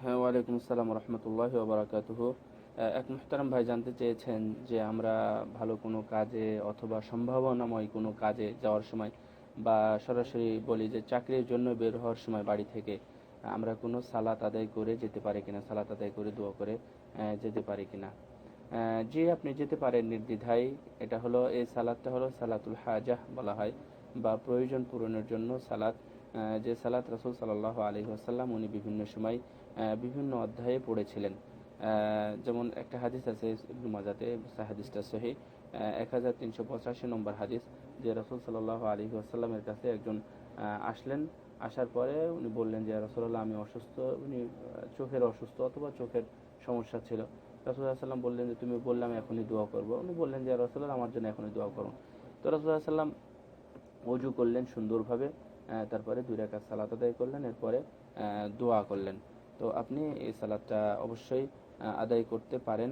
হ্যাঁ, ওয়ালাইকুম আসসালাম রহমতুল্লাহ এক ভাই জানতে চেয়েছেন যে আমরা ভালো কোনো কাজে অথবা সম্ভাবনাময় কোনো কাজে যাওয়ার সময় বা সরাসরি বলি যে চাকরির জন্য বের হওয়ার সময় বাড়ি থেকে আমরা কোনো সালাত আদায় করে যেতে পারি কিনা, সালাত আদায় করে, দোয়া করে যেতে পারি কিনা। জি আপনি যেতে পারেন নির্দ্বিধায় এটা হলো এই সালাদটা হলো সালাতুল হাজাহ বলা হয় বা প্রয়োজন পূরণের জন্য আহ, যে সালাত রসুল সাল্লাহ আলী আসাল্লাম উনি বিভিন্ন সময় বিভিন্ন অধ্যায়ে পড়েছিলেন। যেমন একটা হাদিস আছে ইবনু মাজাতে হাদিসটা সহি এক হাজার তিনশো পঁচাশি নম্বর হাদিস যে রসুল সাল্লাহ আলী আসাল্লামের কাছে একজন আসলেন। আসার পরে উনি বললেন যে রসুল্লাহ আমি অসুস্থ। উনি চোখের অসুস্থ অথবা চোখের সমস্যা ছিল। রসুল্লাহ সাল্লাম বললেন যে তুমি বললাম এখনই দোয়া করব। উনি বললেন যে রসুল্লাহ আমার জন্য এখনই দোয়া করুন তো রসুল্লাহ সাল্লাম অজু করলেন সুন্দরভাবে তারপরে দুই রাকাত সালাত আদায় করলেন এরপরে দোয়া করলেন। তো আপনি এই সালাদটা অবশ্যই আদায় করতে পারেন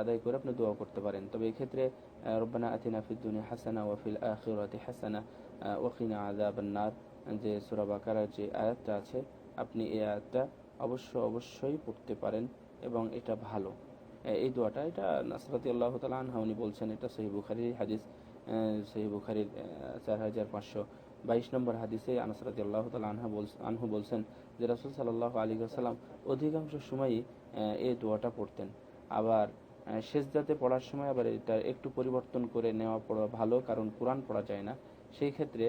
আদায় করে আপনি দোয়া করতে পারেন। তবে এই ক্ষেত্রে আহ, রব্বানা আতিনা ফিদ দুনিয়া হাসানা ওয়াফিল আখিরাতি হাসানা ওয়াকিনা আযাবান নার। যে সূরা বাকারার যে আয়াতটা আছে আপনি এই আয়াতটা অবশ্য অবশ্যই পড়তে পারেন এবং এটা ভালো। এই দোয়াটা, এটা নাসরাতি আল্লাহ তালা আনহা উনি বলছেন, এটা সহি বুখারির হাদিস সহি বুখারির চার হাজার পাঁচশো বাইশ নম্বর হাদিসে আনাসরাতি আল্লাহ তালা আনহা বল, আনহু বলছেন যে রাসুল সাল্লাহ আলী সাল্লাম অধিকাংশ সময়ই এই দোয়াটা পড়তেন। আবার সেজদাতে পড়ার সময় আবার এটা একটু পরিবর্তন করে নেওয়া পড়া ভালো, কারণ কোরআন পড়া যায় না। সেই ক্ষেত্রে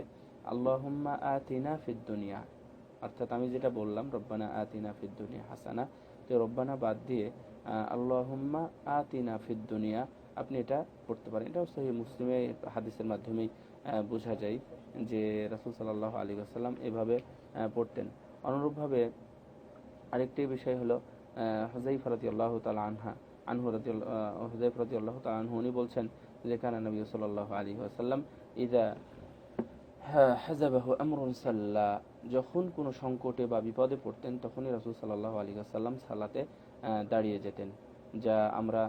আল্লাহুম্মা আতিনা ফিদ দুনিয়া, অর্থাৎ আমি যেটা বললাম, রব্বানা আতিনা ফিদ দুনিয়া হাসানা যে রব্বানা বাদ দিয়ে আল্লাহুম্মা আতিনা ফিদ দুনিয়া। আপনি এটা পড়তে পারেন। এটাও সহি মুসলিমে হাদিসের মাধ্যমেই বোঝা যায় যে রাসুল সাল্লাহ আলী আসাল্লাম এভাবে পড়তেন। অনুরূপভাবে আরেকটি বিষয় হলো হজাই ফরাতি আল্লাহ তালা আনহা, আনহু রাতি হজাই ফরাতি আল্লাহ তালা আনহু, উনি বলছেন যে, কানা নবী সাল্লাহ আলী আসাল্লাম ইদা হাজাবাহু আমরুন যখন কোনো সংকটে বা বিপদে পড়তেন তখনই রাসুল সাল্লাহ আলী আসাল্লাম সালাতে দাঁড়িয়ে যেতেন। যা আমরা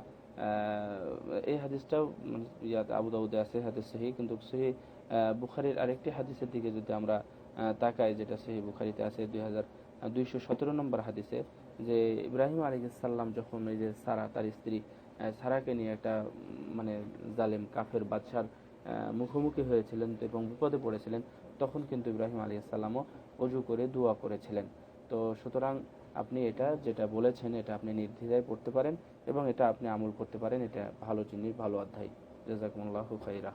এই হাদিসটাও উম, ইয়াত আবু দাউদে আছে হাদিস সহি কিন্তু সহি বুখারির আরেকটি হাদিসের দিকে যদি আমরা তাকাই যেটা সহি বুখারিতে আছে দুই হাজার দুইশো সতেরো নম্বর হাদিসে যে ইব্রাহিম আলী সাল্লাম যখন ওই যে সারা তার স্ত্রী সারাকে নিয়ে একটা মানে জালেম কাফের বাদশার মুখোমুখি হয়েছিলেন এবং বিপদে পড়েছিলেন, তখন কিন্তু ইব্রাহিম আলী সাল্লামও অজু করে দোয়া করেছিলেন। তো সুতরাং আপনি এটা যেটা বলেছেন, এটা আপনি নির্দ্বিধায় পড়তে পারেন এবং এটা আপনি আমল করতে পারেন। এটা ভালো জিনিস, ভালো অধ্যায়। জাজাকুমুল্লাহ খাইরা